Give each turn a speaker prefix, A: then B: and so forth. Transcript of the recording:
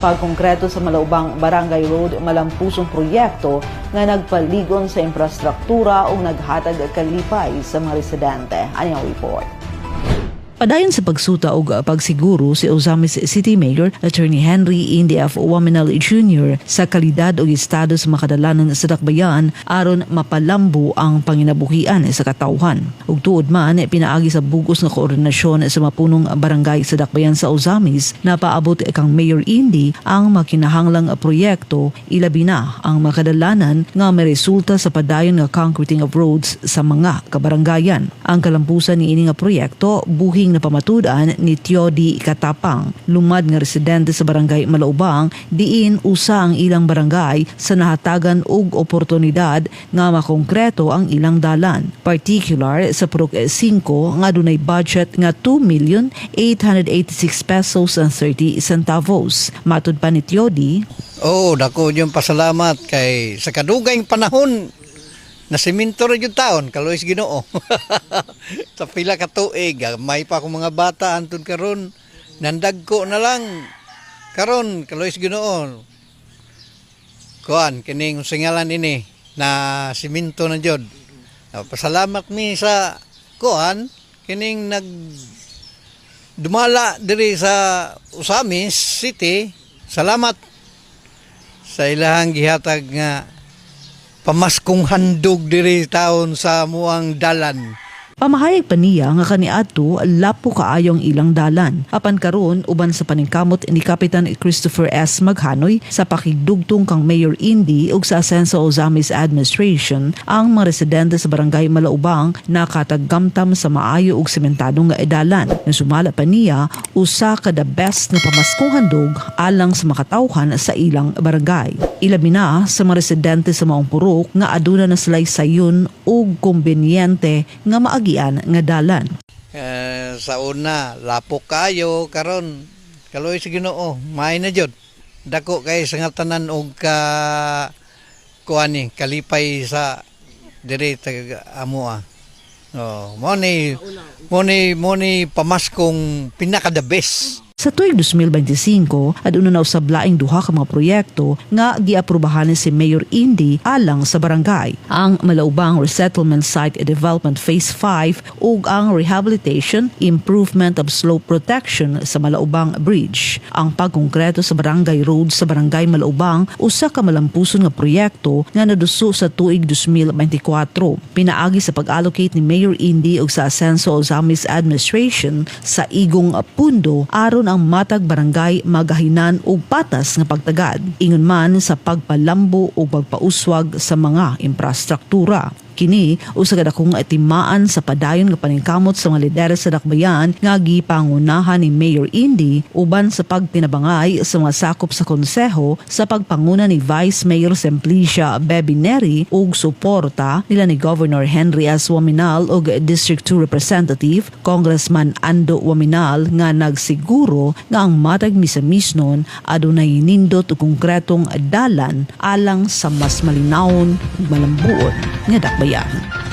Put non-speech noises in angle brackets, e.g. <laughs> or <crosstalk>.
A: Pagkongreto sa Malaubang Barangay Road malampusong proyekto nga nagpaligon sa infrastruktura o naghatag kalipay sa mga residente. Yung report?
B: Padayon sa pagsuta og pagsiguro si Ozamis City Mayor Attorney Henry Indy F. Waminal Jr. sa kalidad o estado sa makadalanan sa dakbayan aron mapalambo ang panginabuhian sa katawhan. Ug tuod man pinaagi sa bugos nga koordinasyon sa mapunong barangay sa dakbayan sa Ozamis na paabot kang Mayor Indy ang makinahanglang proyekto ilabi na ang makadalanan nga may resulta sa padayon nga concreting of roads sa mga kabarangayan. Ang kalampusan ni ini nga proyekto buhing na pamatudan ni Tiodi Katapang, lumad nga residente sa barangay Malaubang, diin usa ang ilang barangay sa nahatagan og oportunidad nga makongkreto ang ilang dalan. Particular sa Purok 5 nga dunay budget nga 2,886 pesos and 30 centavos. Matud pa ni Tiodi,
C: Oo, dako yung pasalamat kay sa kadugayng panahon na siminto rin yung taon, kalois ginoo. <laughs> sa pila ka tuig, may pa akong mga bata antun karon nandag ko na lang. Karon, kalois ginoo. Kuan, kining singalan ini na siminto na jod. Pasalamat mi sa kuan, kining nag dumala diri sa Usamis City. Salamat sa ilahang gihatag nga pamaskong handog diri taon sa muang dalan.
B: Pamahayag pa niya nga kaniadto lapo kaayong ilang dalan. Apan karon uban sa paningkamot ni Kapitan Christopher S. Maghanoy sa pakigdugtong kang Mayor Indy ug sa Asenso Ozamis Administration ang mga residente sa barangay Malaubang nakataggamtam sa maayo ug sementadong nga edalan. Nasumala pa niya usa ka the best na pamaskong handog alang sa makatawhan sa ilang barangay. Ilabi na sa mga residente sa maong purok nga aduna na sila'y sayon ug kombenyente nga maagian nga dalan.
C: Eh, sa una, lapok kayo karon kaloy sa Ginoo, may na jud. Dako kay sa nga tanan og ka kuan ni kalipay sa diri amoa. Oh, mo ni mo ni mo ni pamaskong pinaka the best.
B: Sa tuig 2025, aduna na usab laing duha ka mga proyekto nga giaprubahan si Mayor Indy alang sa barangay. Ang Malaubang Resettlement Site Development Phase 5 ug ang Rehabilitation, Improvement of Slope Protection sa Malaubang Bridge. Ang pagkongreto sa Barangay Road sa Barangay Malaubang usa ka malampuson nga proyekto nga naduso sa tuig 2024. Pinaagi sa pag-allocate ni Mayor Indy ug sa Asenso Ozamis Administration sa igong pundo aron ang matag barangay magahinan og patas nga pagtagad. Ingon man sa pagpalambo o pagpauswag sa mga infrastruktura kini usa ka dakong atimaan sa padayon nga paningkamot sa mga lideres sa dakbayan nga gipangunahan ni Mayor Indy uban sa pagtinabangay sa mga sakop sa konseho sa pagpanguna ni Vice Mayor Simplicia Bebineri ug suporta nila ni Governor Henry S. Waminal ug District 2 Representative Congressman Ando Waminal nga nagsiguro nga ang matag misamisnon adunay nindot ug konkretong dalan alang sa mas malinawon ug malambuot nga dakbayan. Yeah.